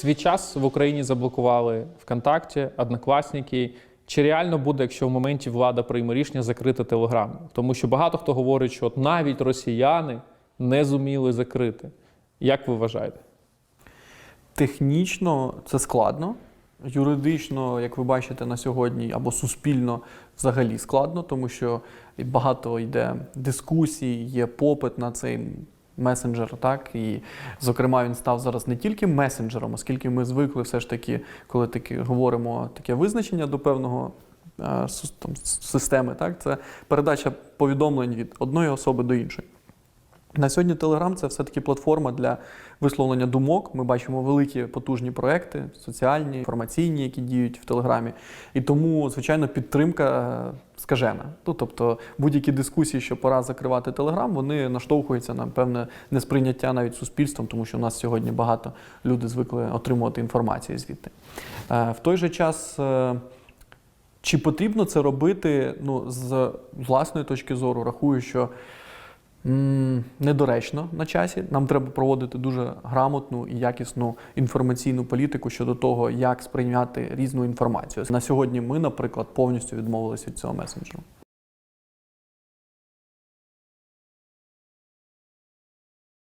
свій час в Україні заблокували ВКонтакті, Однокласники. Чи реально буде, якщо в моменті влада прийме рішення закрити Телеграм? Тому що багато хто говорить, що навіть росіяни не зуміли закрити. Як ви вважаєте? Технічно це складно. Юридично, як ви бачите на сьогодні, або суспільно взагалі складно, тому що багато йде дискусій, є попит на цей месенджер. Так і, зокрема, він став зараз не тільки месенджером, оскільки ми звикли все ж таки, коли таки говоримо таке визначення до певного е, там, системи, так це передача повідомлень від одної особи до іншої. На сьогодні Telegram це все-таки платформа для висловлення думок. Ми бачимо великі потужні проекти, соціальні, інформаційні, які діють в Телеграмі. І тому, звичайно, підтримка е, скажена. Ну, тобто будь-які дискусії, що пора закривати Телеграм, вони наштовхуються на певне несприйняття навіть суспільством, тому що у нас сьогодні багато люди звикли отримувати інформацію звідти. Е, В той же час. е, Чи потрібно це робити ну, з власної точки зору, рахую, що Недоречно на часі. Нам треба проводити дуже грамотну і якісну інформаційну політику щодо того, як сприйняти різну інформацію. На сьогодні ми, наприклад, повністю відмовилися від цього месенджеру.